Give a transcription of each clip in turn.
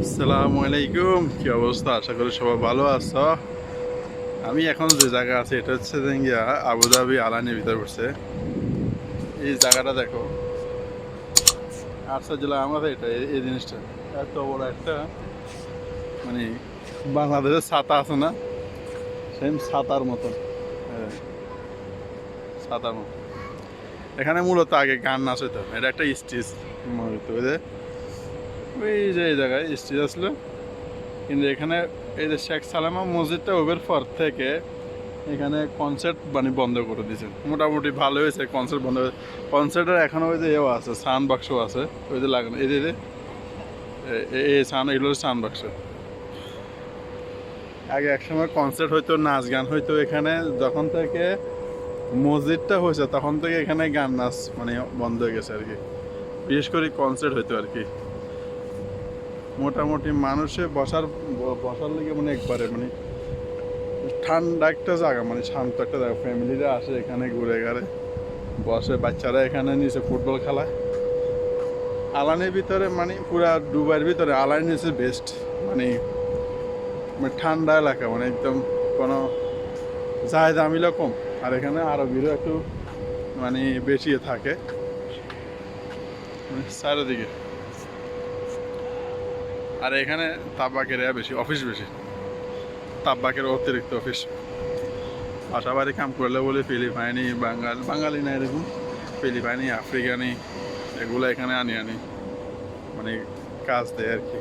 আসসালামু আলাইকুম কি অবস্থা? আশা করি সবাই ভালো আছো। আমি এখন যে জায়গা আছে এটা হচ্ছে আবুধাবি আলানির ভিতরে পড়ছে। এই জায়গাটা দেখো। আটশো জেলা আমাদের এটা এই- এই জিনিসটা। এত বড় একটা মানে বাংলাদেশের ছাতা আছে না? সেম ছাতার মতন হ্যাঁ, ছাতার মতন এখানে মূলত আগে গান নাচ হইতো। এটা একটা স্টেজ মনে হইতো ওই যে এই জায়গায় স্টেজ আসলো। কিন্তু এখানে এই যে শেখ সালামা মসজিদটা ওবের পর থেকে এখানে কনসার্ট মানে বন্ধ করে দিয়েছে। মোটামুটি ভালো হয়েছে কনসার্ট বন্ধ হয়েছে। কনসার্টের এখনও ওই যে এও আছে সাউন্ড বাক্স আছে। ওই যে লাগানো, এই যে, এই সাউন্ড এগুলো সাউন্ড বাক্স। আগে একসময় কনসার্ট হইতো, নাচ গান হইতো এখানে। যখন থেকে মসজিদটা হয়েছে, তখন থেকে এখানে গান নাচ মানে বন্ধ হয়ে গেছে আর কি। বিশেষ করে কনসার্ট হইতো আর কি। মোটামুটি মানুষে বসার বসার লেগে মানে একবারে মানে ঠান্ডা একটা জায়গা মানে শান্ত একটা জায়গা। ফ্যামিলিরা আসে এখানে, ঘুরে ঘাড়ে বসে, বাচ্চারা এখানে নিচে ফুটবল খেলায় আলানের ভিতরে মানে পুরা দুবাইয়ের ভিতরে আলানি নিচে বেস্ট মানে মানে ঠান্ডা এলাকা মানে একদম কোনো যায় দামিলা কম। আর এখানে আরবিরও একটু মানে বেশি থাকে। মানে চারিদিকে। আর এখানে তাব্বাকের এয়া বেশি অফিস বেশি। তাব্বাকের অতিরিক্ত অফিস বাসাবাড়ি কাম করলে বলে ফিলিপাইনি বাঙাল বাঙালি না এরকম ফিলিপাইনি, আফ্রিকানি, এগুলো এখানে আনি আনি। মানে কাজ দেয় আর কি।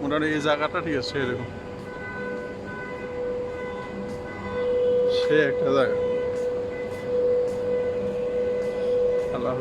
মোটামুটি এই জায়গাটা ঠিক আছে এরকম সে একটা জায়গা। আল্লাহ